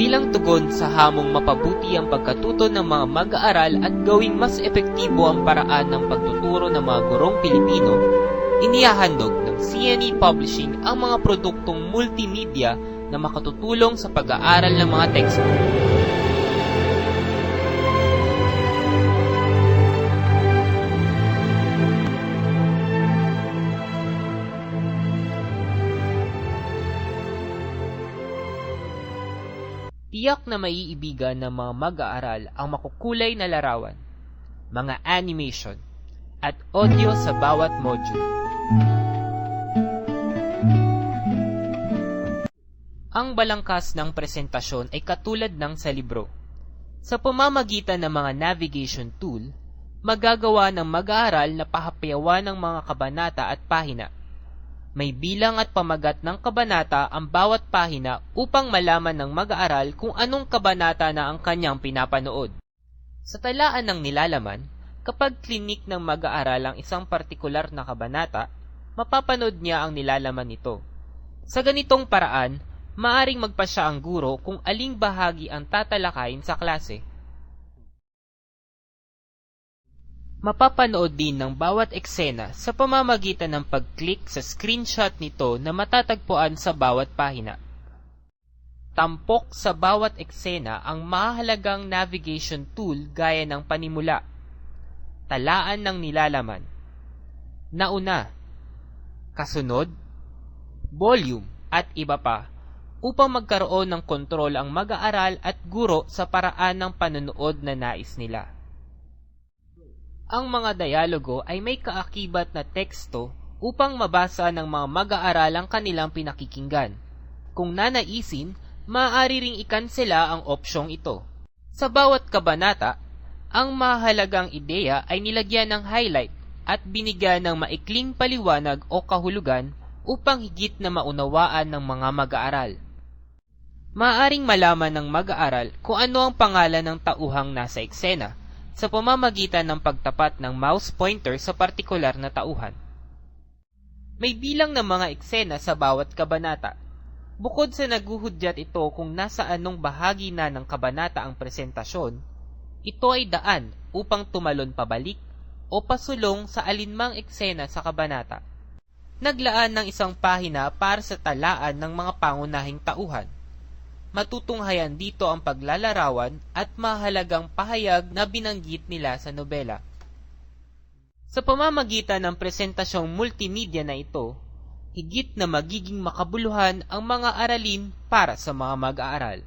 Bilang tugon sa hamong mapabuti ang pagkatuto ng mga mag-aaral at gawing mas epektibo ang paraan ng pagtuturo ng mga gurong Pilipino, inihahandog ng CNE Publishing ang mga produktong multimedia na makatutulong sa pag-aaral ng mga textbook. Tiyak na maiibigan ng mga mag-aaral ang makukulay na larawan, mga animation, at audio sa bawat module. Ang balangkas ng presentasyon ay katulad ng sa libro. Sa pamamagitan ng mga navigation tool, magagawa ng mag-aaral na pahapyawan ng mga kabanata at pahina. May bilang at pamagat ng kabanata ang bawat pahina upang malaman ng mag-aaral kung anong kabanata na ang kanyang pinapanood. Sa talaan ng nilalaman, kapag klinik ng mag-aaral ang isang partikular na kabanata, mapapanood niya ang nilalaman nito. Sa ganitong paraan, maaring magpasya ang guro kung aling bahagi ang tatalakayin sa klase. Mapapanood din ng bawat eksena sa pamamagitan ng pag-click sa screenshot nito na matatagpuan sa bawat pahina. Tampok sa bawat eksena ang mahalagang navigation tool gaya ng panimula, talaan ng nilalaman, nauna, kasunod, volume, at iba pa upang magkaroon ng kontrol ang mag-aaral at guro sa paraan ng panonood na nais nila. Ang mga dialogo ay may kaakibat na teksto upang mabasa ng mga mag-aaral ang kanilang pinakikinggan. Kung nanaisin, maaari ring ikansela ang opsyong ito. Sa bawat kabanata, ang mahalagang ideya ay nilagyan ng highlight at binigyan ng maikling paliwanag o kahulugan upang higit na maunawaan ng mga mag-aaral. Maaring malaman ng mag-aaral kung ano ang pangalan ng tauhang nasa eksena sa pamamagitan ng pagtapat ng mouse pointer sa partikular na tauhan. May bilang ng mga eksena sa bawat kabanata. Bukod sa naguhudyat ito kung nasa anong bahagi na ng kabanata ang presentasyon, ito ay daan upang tumalon pabalik o pasulong sa alinmang eksena sa kabanata. Naglaan ng isang pahina para sa talaan ng mga pangunahing tauhan matutunghayan dito ang paglalarawan at mahalagang pahayag na binanggit nila sa nobela. Sa pamamagitan ng presentasyong multimedia na ito, higit na magiging makabuluhan ang mga aralin para sa mga mag-aaral.